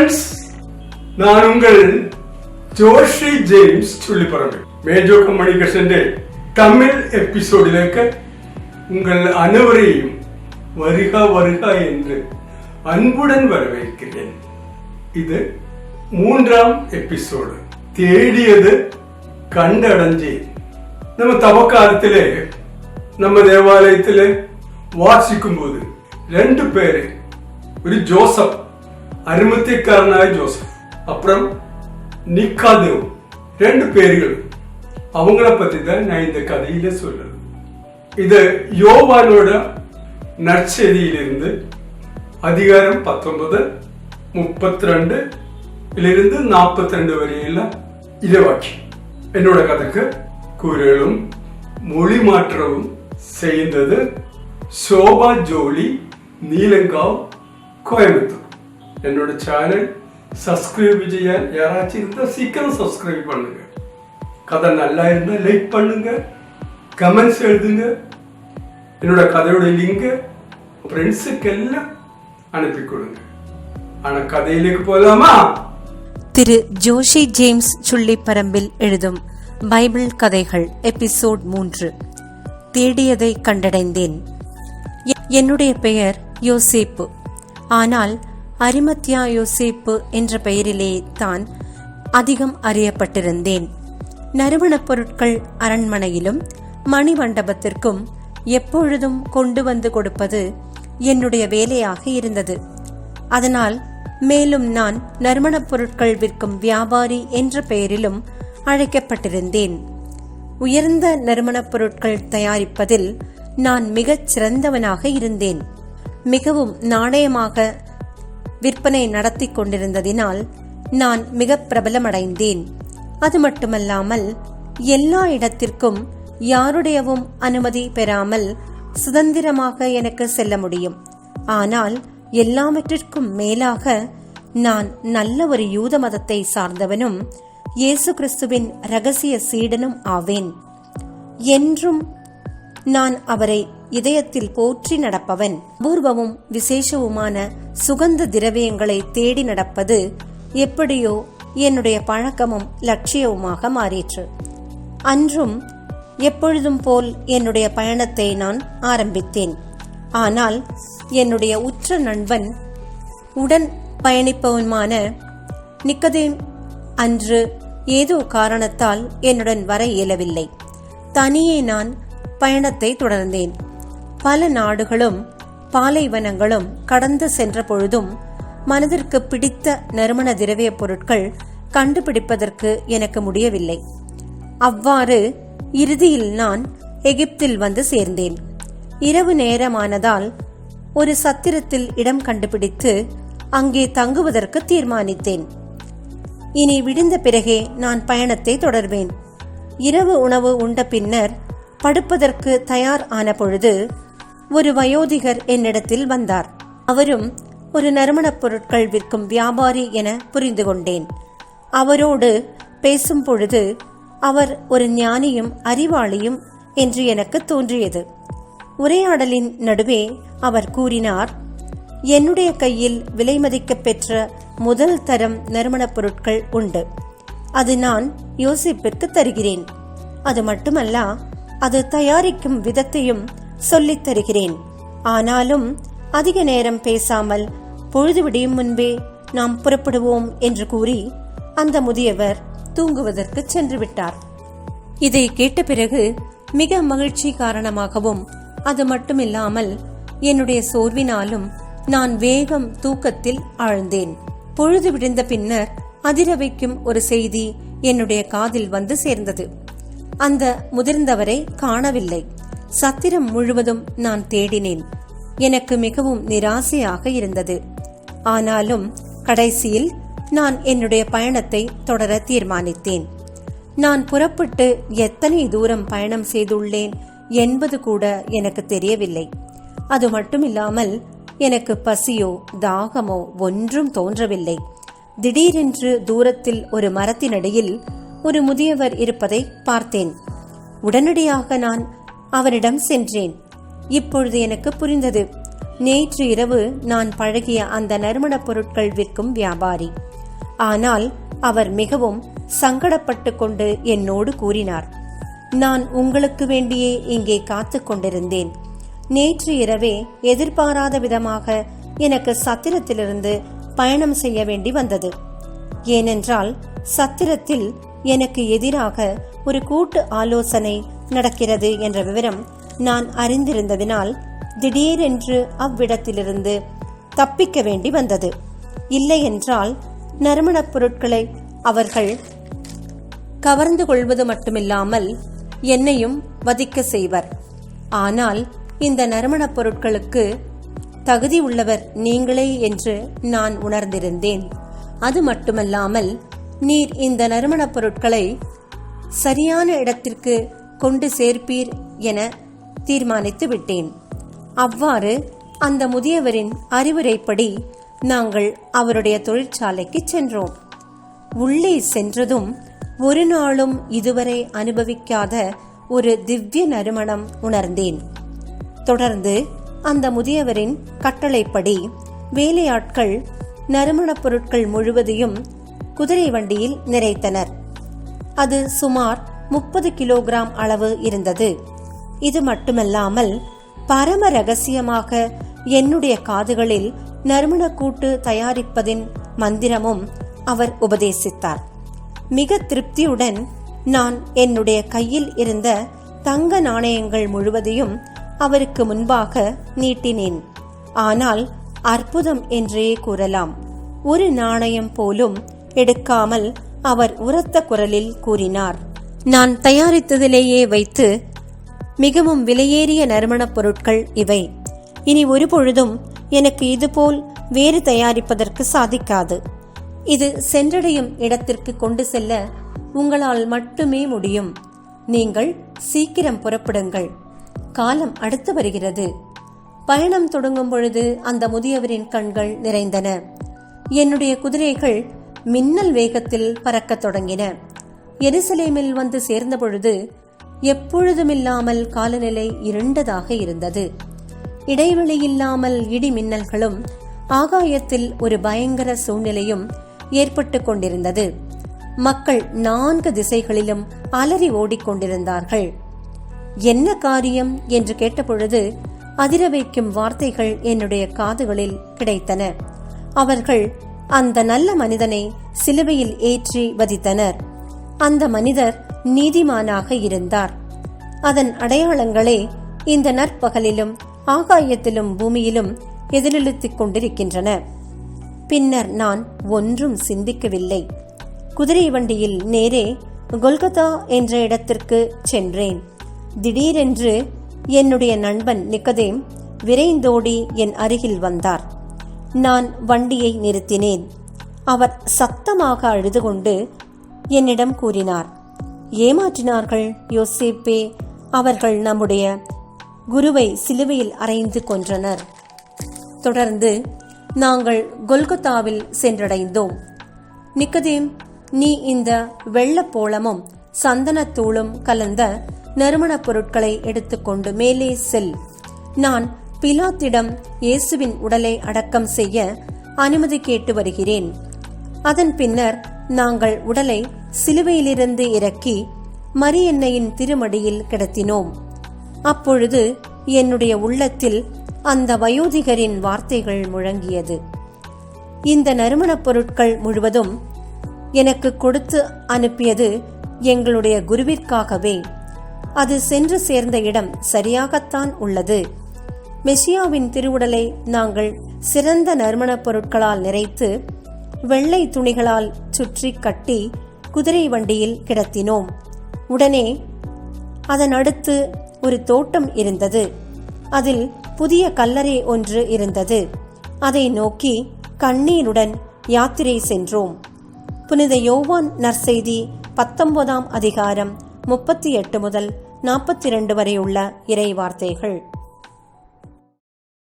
Hi friends நான் உங்கள் Joshi James Chullipparambil Mejo കമ്മ്യൂണിക്കേഷന്റെ തമിഴ് എപ്പിസോഡിലേക്ക് உங்கள் அனைவரையும் வருக வருக என்று அன்புடன் வரவேற்கிறேன் இது மூன்றாம் எபிசோடு தேடியது கண்டடைஞ்சேன் நம்ம தவக்காலத்திலே நம்ம ദേവാലയത്തില് വാസിക്കുമ്പോൾ രണ്ട് പേര് ഒരു ജോസഫ് അരുമത്യക്കാരനായ ജോസഫ് அப்புறம் நிக்காதேவ் ரெண்டு பேர்கள் அவங்கள பத்தி தான் நான் இந்த கதையில சொல்றேன் இது யோவானோட நற்செய்தியிலிருந்து அதிகாரம் பத்தொன்பது முப்பத்தி ரெண்டு இருந்து நாற்பத்தி ரெண்டு வரையில இலவாக்கி என்னோட கதைக்கு குரலும் மொழி மாற்றவும் செய்தது சோபா ஜோலி நீலங்காவ் கோயம்புத்தூர் என்னோட சேனல் சப்ஸ்கிரைப் செய்ய யாராச்சும் இருந்தால் சீக்கிரம் சப்ஸ்கிரைப் பண்ணுங்க. கதை நல்லா இருந்தால் லைக் பண்ணுங்க. கமெண்ட்ஸ் எழுதுங்க. என்னோட கதையோட லிங்கை ஃப்ரெண்ட்ஸுக்கு எல்லாம் அனுப்பி கொடுங்க. ஆனால் கதையிலேக்கு போகலாமா திரு ஜோஷி ஜேம்ஸ் சுள்ளிப்பரம்பில் எழுதும் பைபிள் கதைகள் எபிசோட் மூன்று. தேடியதை கண்டடைந்தேன். என்னுடைய பெயர் யோசேப்பு. ஆனால் அரிமத்யா யோசேப்பு என்ற பெயரிலே தான் அதிகம் அறியப்பட்டிருந்தேன். நறுமணப் பொருட்கள் அரண்மனையிலும் மணிமண்டபத்திற்கும் எப்பொழுதும் கொண்டு வந்து கொடுப்பது என்னுடைய வேலையாக இருந்தது. அதனால் மேலும் நான் நறுமணப் பொருட்கள் விற்கும் வியாபாரி என்ற பெயரிலும் அழைக்கப்பட்டிருந்தேன். உயர்ந்த நறுமணப் பொருட்கள் தயாரிப்பதில் நான் மிகச் சிறந்தவனாக இருந்தேன். மிகவும் நாணயமாக விற்பனை நடத்தி கொண்டிருந்ததினால் நான் மிக பிரபலமடைந்தேன். அது மட்டுமல்லாமல் எல்லா இடத்திற்கும் யாருடையவும் அனுமதி பெறாமல் சுதந்திரமாக எனக்கு செல்ல முடியும். ஆனால் எல்லாவற்றிற்கும் மேலாக நான் நல்ல ஒரு யூத மதத்தை சார்ந்தவனும் இயேசு கிறிஸ்துவின் ரகசிய சீடனும் ஆவேன். என்றும் நான் அவரை இதயத்தில் போற்றி நடப்பவன். அபூர்வமும் விசேஷவுமான சுகந்த திரவியங்களை தேடி நடப்பது எப்படியோ என்னுடைய பழக்கமும் லட்சியவுமாக மாறிற்று. அன்றும் எப்பொழுதும் போல் என்னுடைய பயணத்தை நான் ஆரம்பித்தேன். ஆனால் என்னுடைய உற்ற நண்பன் உடன் பயணிப்பவனுமான நிக்கதேம் அன்று ஏதோ காரணத்தால் என்னுடன் வர இயலவில்லை. தனியே நான் பயணத்தை தொடர்ந்தேன். பல நாடுகளும் பாலைவனங்களும் கடந்து சென்ற பொழுதும் மனதிற்கு பிடித்த நறுமண திரவிய பொருட்கள் கண்டுபிடிப்பதற்கு எனக்கு முடியவில்லை. அவ்வாறு இறுதியில் நான் எகிப்தில் வந்து சேர்ந்தேன். இரவு நேரமானதால் ஒரு சத்திரத்தில் இடம் கண்டுபிடித்து அங்கே தங்குவதற்கு தீர்மானித்தேன். இனி விடிந்த பிறகே நான் பயணத்தை தொடர்வேன். இரவு உணவு உண்ட பின்னர் படுப்பதற்கு தயார் ஆன பொழுது ஒரு வயோதிகர் என்னிடத்தில் வந்தார். அவரும் ஒரு நறுமணப் பொருட்கள் விற்கும் வியாபாரி என புரிந்து கொண்டேன். அவரோடு பேசும் பொழுது அவர் ஒரு ஞானியும் அறிவாளியும் என்று எனக்கு தோன்றியது. உரையாடலின் நடுவே அவர் கூறினார் என்னுடைய கையில் விலை மதிக்க பெற்ற முதல் தரம் நறுமணப் பொருட்கள் உண்டு. அது நான் யோசிப்பிற்கு தருகிறேன். அது மட்டுமல்ல அது தயாரிக்கும் விதத்தையும் சொல்லித் தருகிறேன். ஆனாலும் அதிக நேரம் பேசாமல் பொழுது விடியும் முன்பே நாம் புறப்படுவோம் என்று கூறி அந்த முதியவர் தூங்குவதற்கு சென்று விட்டார் இதை கேட்ட பிறகு மிக மகிழ்ச்சி காரணமாகவும் அது மட்டுமில்லாமல் என்னுடைய சோர்வினாலும் நான் வேகம் தூக்கத்தில் ஆழ்ந்தேன். பொழுது விடிந்த பின்னர் அதிர வைக்கும் ஒரு செய்தி என்னுடைய காதில் வந்து சேர்ந்தது. அந்த முதிர்ந்தவரை காணவில்லை. சத்திரம் முழுவதும் நான் தேடினேன். எனக்கு மிகவும் நிராசையாக இருந்தது. ஆனாலும் கடைசியில் நான் என்னுடைய பயணத்தை தொடர தீர்மானித்தேன். நான் புறப்பட்டு எத்தனை தூரம் பயணம் செய்துள்ளேன் என்பது கூட எனக்கு தெரியவில்லை. அது மட்டுமில்லாமல் எனக்கு பசியோ தாகமோ ஒன்றும் தோன்றவில்லை. திடீரென்று தூரத்தில் ஒரு மரத்தினடியில் ஒரு முதியவர் இருப்பதை பார்த்தேன். உடனடியாக நான் அவரிடம் சென்றேன். இப்பொழுது எனக்கு புரிந்தது. நேற்று இரவு நான் பழகிய அந்த நறுமணப் பொருட்கள் விற்கும் வியாபாரி. ஆனால் அவர் மிகவும் சங்கடப்பட்டு கொண்டு என்னோடு கூறினார். நான் உங்களுக்கு வேண்டியே இங்கே காத்து கொண்டிருந்தேன். நேற்று இரவே எதிர்பாராத விதமாக எனக்கு சத்திரத்திலிருந்து பயணம் செய்ய வேண்டி வந்தது. ஏனென்றால் சத்திரத்தில் எனக்கு எதிராக ஒரு கூட்டு ஆலோசனை நடக்கிறது என்ற விவரம் நான் அறிந்திருந்ததினால் திடீரென்று அவ்விடத்திலிருந்து தப்பிக்க வேண்டி வந்தது. இல்லையென்றால் நறுமணப் பொருட்களை அவர்கள் கவர்ந்து கொள்வது மட்டுமில்லாமல் என்னையும் வதிக்க செய்வர். ஆனால் இந்த நறுமணப் பொருட்களுக்கு தகுதி உள்ளவர் நீங்களே என்று நான் உணர்ந்திருந்தேன். அது மட்டுமல்லாமல் நீர் இந்த நறுமணப் பொருட்களை சரியான இடத்திற்கு கொண்டு சேர்ப்பீர் என தீர்மானித்து விட்டேன். அவ்வாறு அந்த முதியவரின் அறிவுரைப்படி நாங்கள் அவருடைய தொழிற்சாலைக்கு சென்றோம். உள்ளே சென்றதும் ஒரு நாளும் இதுவரை அனுபவிக்காத ஒரு திவ்ய நறுமணம் உணர்ந்தேன். தொடர்ந்து அந்த முதியவரின் கட்டளைப்படி வேலையாட்கள் நறுமணப் பொருட்கள் முழுவதையும் குதிரை வண்டியில் நிறைத்தனர். அது சுமார் முப்பது கிலோகிராம் அளவு இருந்தது. இது மட்டுமல்லாமல் பரம ரகசியமாக என்னுடைய காதுகளில் நறுமணக்கூட்டு தயாரிப்பதின் மந்திரமும் அவர் உபதேசித்தார். மிக திருப்தியுடன் நான் என்னுடைய கையில் இருந்த தங்க நாணயங்கள் முழுவதையும் அவருக்கு முன்பாக நீட்டினேன். ஆனால் அற்புதம் என்றே கூறலாம். ஒரு நாணயம் போலும் எடுக்காமல் அவர் உரத்த குரலில் கூறினார். நான் தயாரித்ததிலேயே வைத்து மிகவும் விலையேறிய நறுமணப் பொருட்கள் இவை. இனி ஒரு பொழுதும் எனக்கு இதுபோல் வேறு தயாரிப்பதற்கு சாதிக்காது. இது சென்றடையும் இடத்திற்கு கொண்டு செல்ல உங்களால் மட்டுமே முடியும். நீங்கள் சீக்கிரம் புறப்படுங்கள். காலம் அடுத்து வருகிறது. பயணம் தொடங்கும் பொழுது அந்த முதியவரின் கண்கள் நிறைந்தன. என்னுடைய குதிரைகள் மின்னல் வேகத்தில் பறக்கத் தொடங்கின. எருசலேமில் வந்து சேர்ந்த பொழுது எப்பொழுதுமில்லாமல் காலநிலை இருண்டதாக இருந்தது. இடைவெளி இல்லாமல் இடி மின்னல்களும் ஆகாயத்தில் ஒரு பயங்கர சூழ்நிலையும் ஏற்பட்டு கொண்டிருந்தது. மக்கள் நான்கு திசைகளிலும் அலறி ஓடிக்கொண்டிருந்தார்கள் என்ன காரியம்? என்று கேட்டபொழுது அதிர வைக்கும் வார்த்தைகள் என்னுடைய காதுகளில் கிடைத்தன. அவர்கள் அந்த நல்ல மனிதனை சிலுவையில் ஏற்றி வதித்தனர். அந்த மனிதர் நீதிமானாக இருந்தார். அதன் அடையாளங்களே இந்த நற்பகலிலும் ஆகாயத்திலும் பூமியிலும் எதிரொலித்துக் கொண்டிருக்கின்றன. பின்னர் நான் ஒன்றும் சிந்திக்கவில்லை. குதிரை வண்டியில் நேரே கொல்கத்தா என்ற இடத்திற்கு சென்றேன். திடீரென்று என்னுடைய நண்பன் நிக்கதேம் விரைந்தோடி என் அருகில் வந்தார். நான் வண்டியை நிறுத்தினேன். அவர் சத்தமாக அழுது கொண்டு என்னிடம் கூறினார். ஏமாற்றினார்கள் யோசேப்பே. அவர்கள் நம்முடைய குருவை சிலுவையில் அறைந்து கொன்றனர். தொடர்ந்து நாங்கள் கொல்கத்தாவில் சென்றடைந்தோம். நிக்கதேம் நீ இந்த வெள்ளப்போளமும் சந்தனத்தூளும் கலந்த நறுமணப் பொருட்களை எடுத்துக்கொண்டு மேலே செல். நான் பிலாத்திடம் இயேசுவின் உடலை அடக்கம் செய்ய அனுமதி கேட்டு வருகிறேன். அதன் பின்னர் நாங்கள் உடலை சிலுவையிலிருந்து இறக்கி மரியன்னையின் திருமடியில் கிடத்தினோம். அப்பொழுது என்னுடைய உள்ளத்தில் அந்த வயோதிகரின் வார்த்தைகள் முழங்கியது. இந்த நறுமணப் பொருட்கள் முழுவதும் எனக்கு கொடுத்து அனுப்பியது எங்களுடைய குருவிற்காகவே. அது சென்று சேர்ந்த இடம் சரியாகத்தான் உள்ளது. மெசியாவின் திருவுடலை நாங்கள் சிறந்த நறுமணப் பொருட்களால் நிறைத்து வெள்ளை துணிகளால் சுற்றி கட்டி குதிரை வண்டியில் கிடத்தினோம். உடனே அதன் அடுத்து ஒரு தோட்டம் இருந்தது. அதில் புதிய கல்லறை ஒன்று இருந்தது. அதை நோக்கி கண்ணீருடன் யாத்திரை சென்றோம். புனித யோவான் நற்செய்தி பத்தொன்பதாம் அதிகாரம் முப்பத்தி எட்டு முதல் நாற்பத்தி இரண்டு வரை உள்ள இறை வார்த்தைகள்